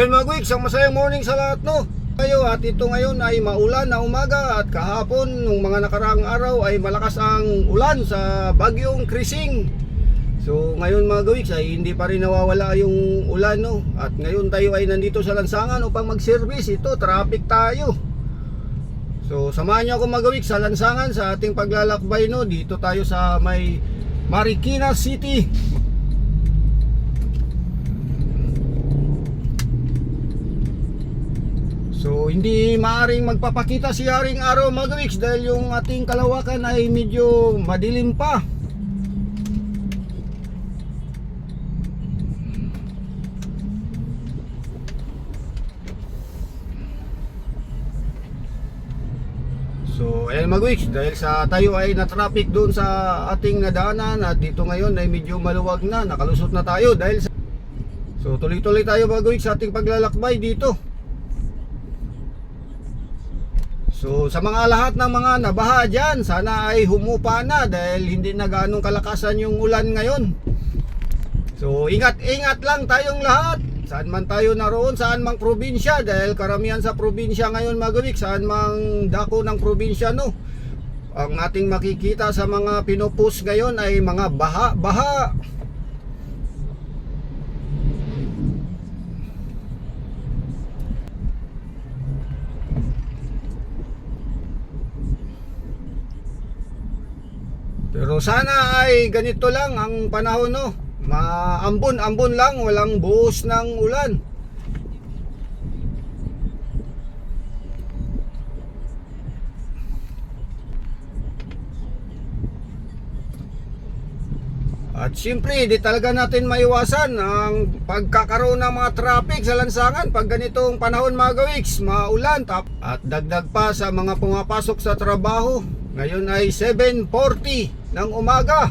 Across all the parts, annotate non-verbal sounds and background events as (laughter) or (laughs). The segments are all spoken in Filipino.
yun mga quick, isang masayang morning sa lahat no. Kayo at ito ngayon ay maulan na umaga at kahapon nung mga nakaraang araw ay malakas ang ulan sa bagyong Krising. So ngayon mga gawiks ay hindi pa rin nawawala yung ulan no. At ngayon tayo ay nandito sa lansangan upang mag-service. Ito, traffic tayo. So samahan niyo ako mga gawiks sa lansangan sa ating paglalakbay no. Dito tayo sa may Marikina City. So hindi maaring magpapakita si Haring Araw mga gawiks dahil yung ating kalawakan ay medyo madilim pa. So ayan mga gawiks dahil sa tayo ay na-traffic doon sa ating nadaanan at dito ngayon ay medyo maluwag na, nakalusot na tayo dahil sa So tuloy-tuloy tayo mga gawiks sa ating paglalakbay dito. So sa mga lahat ng mga nabaha dyan, sana ay humupa na dahil hindi na ganong kalakasan yung ulan ngayon. So ingat-ingat lang tayong lahat. Saan man tayo naroon, saan mang probinsya dahil karamihan sa probinsya ngayon magawik, saan mang dako ng probinsya no. Ang ating makikita sa mga pinopus ngayon ay mga baha-baha. Pero sana ay ganito lang ang panahon no. Maambon-ambon lang, walang buhos ng ulan. At siyempre, di talaga natin maiwasan ang pagkakaroon ng mga traffic sa lansangan pag ganitong panahon mga gawiks, maulan tap at dagdag pa sa mga pumapasok sa trabaho. Ngayon ay 7.40 ng umaga.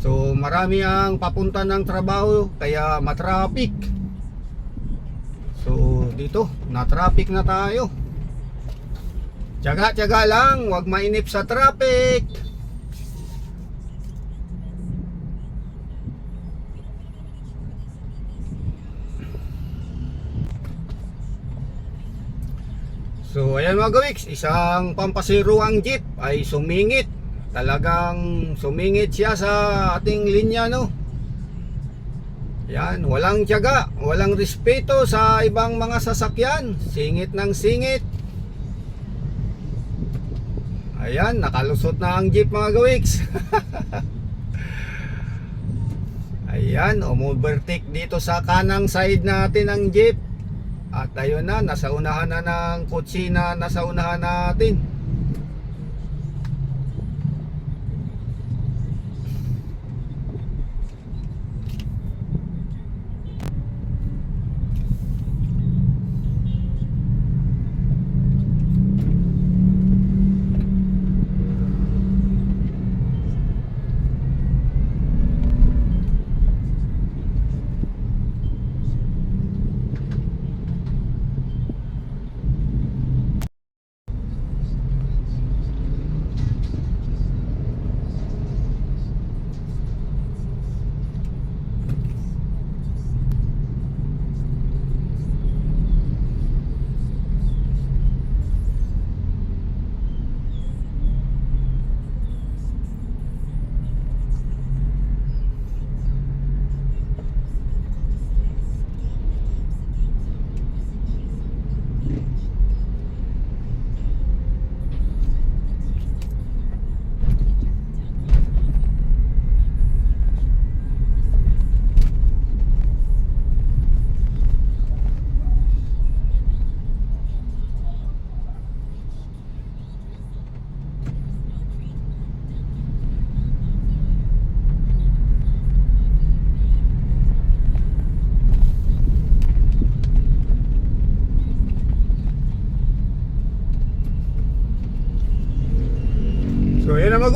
So marami ang papunta ng trabaho kaya matraffic. So dito, na-traffic na tayo. Tiyaga-tiyaga lang, huwag mainip sa traffic. So ayan mga gawiks, isang pampasiruang jeep ay sumingit. Talagang sumingit siya sa ating linya no. Yan, walang tiyaga, walang respeto sa ibang mga sasakyan. Singit ng singit. Ayan, nakalusot na ang jeep mga gawiks. (laughs) Ayan, umovertake dito sa kanang side natin ang jeep. At ayun na, nasa unahan na ng kotse na nasa unahan natin.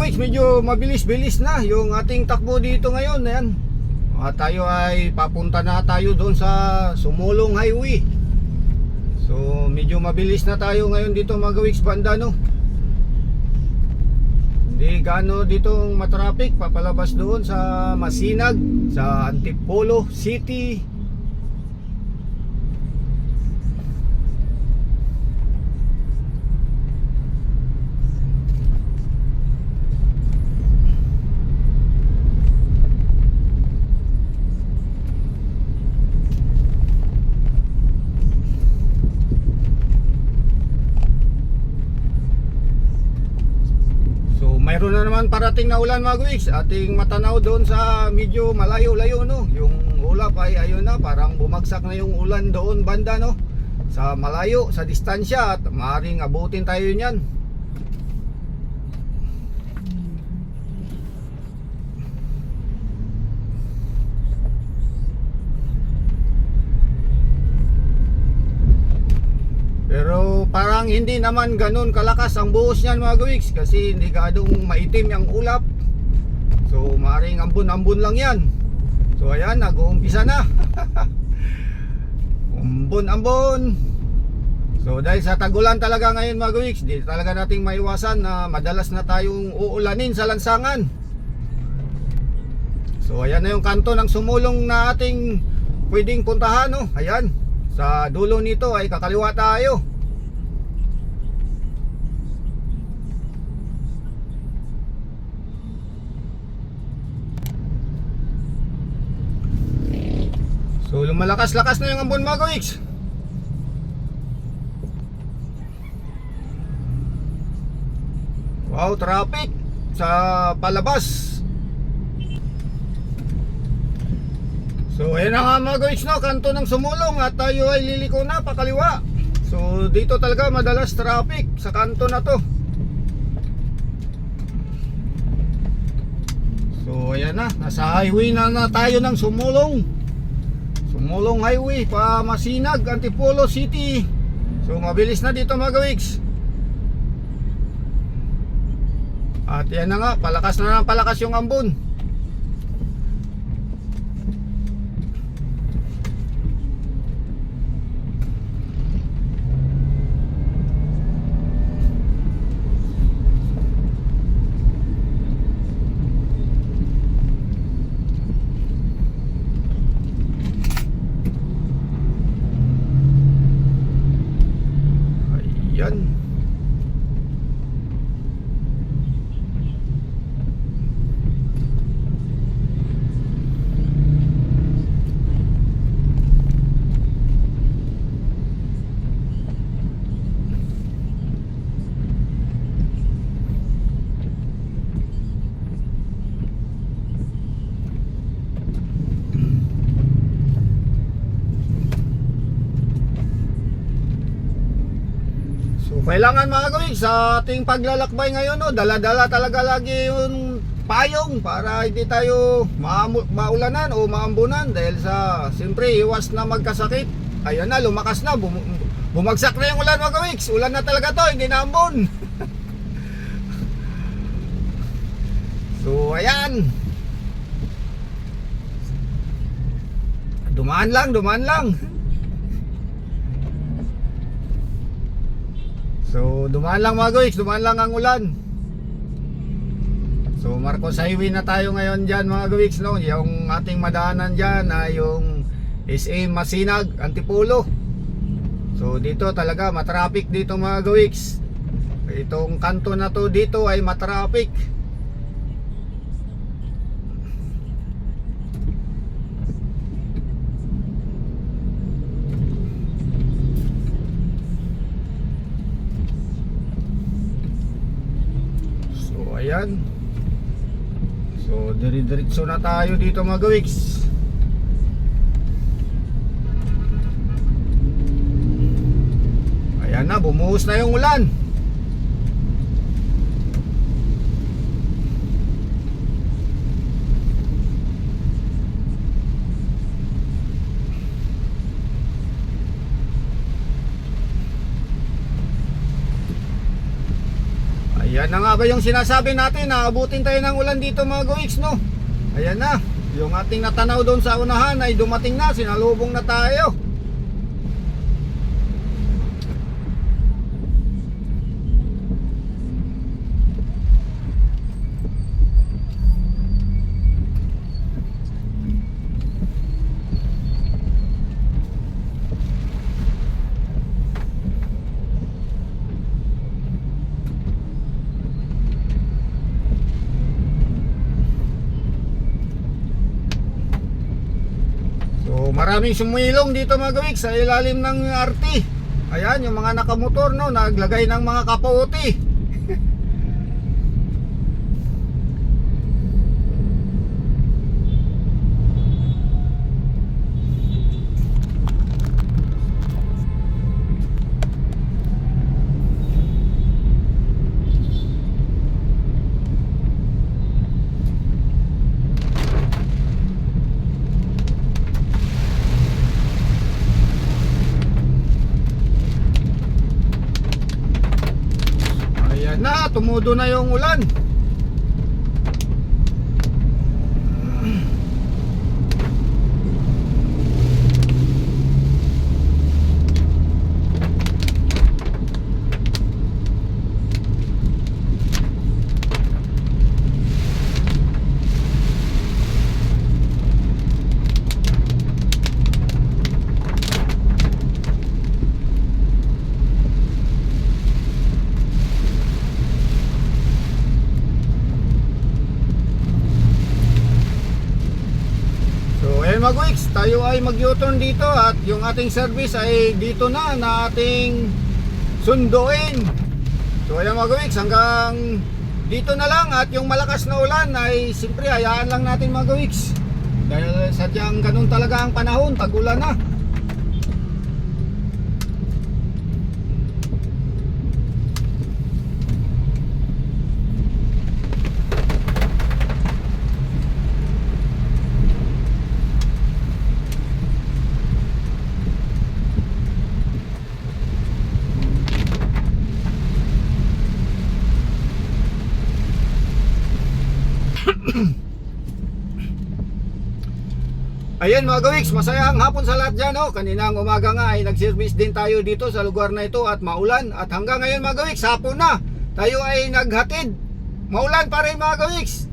Mga medyo mabilis-bilis na yung ating takbo dito ngayon. Yan. At tayo ay papunta na tayo doon sa Sumulong Highway. So medyo mabilis na tayo ngayon dito mga banda no. Hindi gaano dito matraffic papalabas doon sa Masinag, sa Antipolo City. Mayroon na naman parating na ulan mga guwiks. Ating matanaw doon sa medyo malayo-layo no. Yung ulap ay ayun na parang bumagsak na yung ulan doon banda no. Sa malayo, sa distansya at maaaring abutin tayo niyan. Pero parang hindi naman ganun kalakas ang buhos niyan mga gawiks kasi hindi gadong maitim yung ulap. So maring ambon-ambon lang yan. So ayan, nag-uumpisa na. (laughs) Ambon-ambon. So dahil sa tagulan talaga ngayon mga gawiks, di talaga nating maiwasan na madalas na tayong uulanin sa lansangan. So ayan na yung kanto ng sumulong na ating pwedeng puntahan no. Ayan. Sa dulo nito ay kakaliwa tayo. Lumalakas-lakas na yung ambon mga kawiks. Wow, traffic sa palabas. So ayan na nga mga guys no, kanto ng sumulong at tayo ay liliko na pakaliwa. So dito talaga madalas traffic sa kanto na to. So ayan na, nasa highway na na tayo ng sumulong. Sumulong highway pa Masinag, Antipolo City. So mabilis na dito mga gawiks. At yan na nga, palakas na ng palakas yung ambon. Ayan. Kailangan mga kawig sa ating paglalakbay ngayon no, dala-dala talaga lagi yung payong para hindi tayo maamu- maulanan o maambunan dahil sa siyempre iwas na magkasakit. Ayun na, lumakas na, bum- bumagsak na yung ulan mga kawiks. Ulan na talaga to, hindi na ambon. (laughs) so ayan. Dumaan lang, dumaan lang. So, dumaan lang mga guys, dumaan lang ang ulan. So, Marcos Highway na tayo ngayon dyan mga guys, no? Yung ating madaanan dyan ay yung SA Masinag, Antipolo. So, dito talaga matraffic dito mga guys. Itong kanto na to dito ay matraffic. Ayan. So diri-diretso na tayo dito mga gawiks Ayan na bumuhos na yung ulan Ayan na nga ba yung sinasabi natin na abutin tayo ng ulan dito mga gawiks no? Ayan na. Yung ating natanaw doon sa unahan ay dumating na Sinalubong na tayo So maraming sumilong dito mga gawik sa ilalim ng RT. Ayan yung mga nakamotor no, naglagay ng mga kapote. Tumudo na yung ulan. Wix, tayo ay mag-U-turn dito at yung ating service ay dito na na ating sunduin. So ayun mga hanggang dito na lang at yung malakas na ulan ay siyempre hayaan lang natin mga. Dahil sadyang ganun talaga ang panahon, tag-ulan na. Ayan mga gawiks, masayang hapon sa lahat dyan. Oh. Kaninang umaga nga ay nag-service din tayo dito sa lugar na ito at maulan. At hanggang ngayon mga gawiks, hapon na. Tayo ay naghatid. Maulan pa rin mga gawiks.